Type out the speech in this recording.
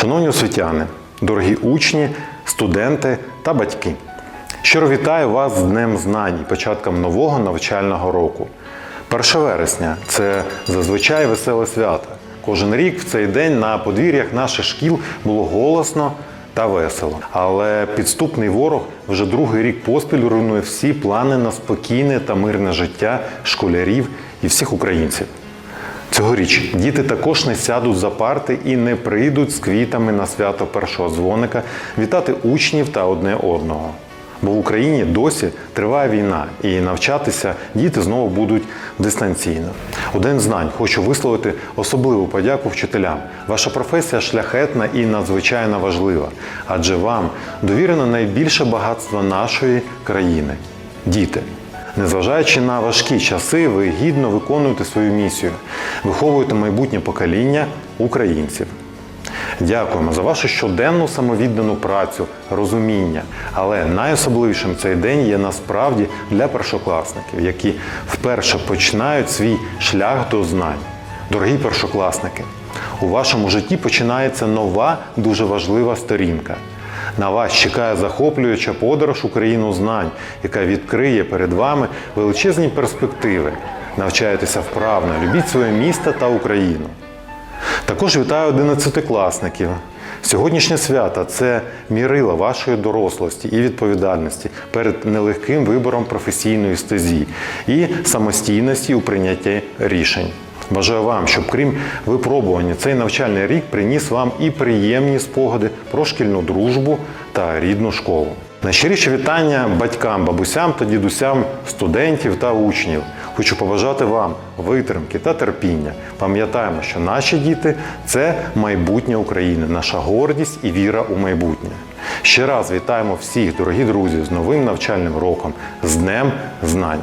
Шановні освітяни, дорогі учні, студенти та батьки. Щиро вітаю вас з Днем Знань початком нового навчального року. 1 вересня це зазвичай веселе свято. Кожен рік в цей день на подвір'ях наших шкіл було голосно та весело. Але підступний ворог вже другий рік поспіль руйнує всі плани на спокійне та мирне життя школярів і всіх українців. Цьогоріч діти також не сядуть за парти і не прийдуть з квітами на свято першого дзвоника вітати учнів та одне одного. Бо в Україні досі триває війна, і навчатися діти знову будуть дистанційно. У День знань хочу висловити особливу подяку вчителям. Ваша професія шляхетна і надзвичайно важлива, адже вам довірено найбільше багатство нашої країни діти. Незважаючи на важкі часи, ви гідно виконуєте свою місію, виховуєте майбутнє покоління українців. Дякуємо за вашу щоденну самовіддану працю, розуміння. Але найособливішим цей день є насправді для першокласників, які вперше починають свій шлях до знань. Дорогі першокласники, у вашому житті починається нова, дуже важлива сторінка. На вас чекає захоплююча подорож у країну знань, яка відкриє перед вами величезні перспективи. Навчайтеся вправно, любіть своє місто та Україну. Також вітаю одинадцятикласників. Сьогоднішнє свято це мірило вашої дорослості і відповідальності перед нелегким вибором професійної стезі і самостійності у прийнятті рішень. Бажаю вам, щоб крім випробування, цей навчальний рік приніс вам і приємні спогади про шкільну дружбу та рідну школу. Найщиріше вітання батькам, бабусям та дідусям, студентів та учнів. Хочу побажати вам витримки та терпіння. Пам'ятаємо, що наші діти це майбутнє України, наша гордість і віра у майбутнє. Ще раз вітаємо всіх, дорогі друзі, з новим навчальним роком, з Днем Знань.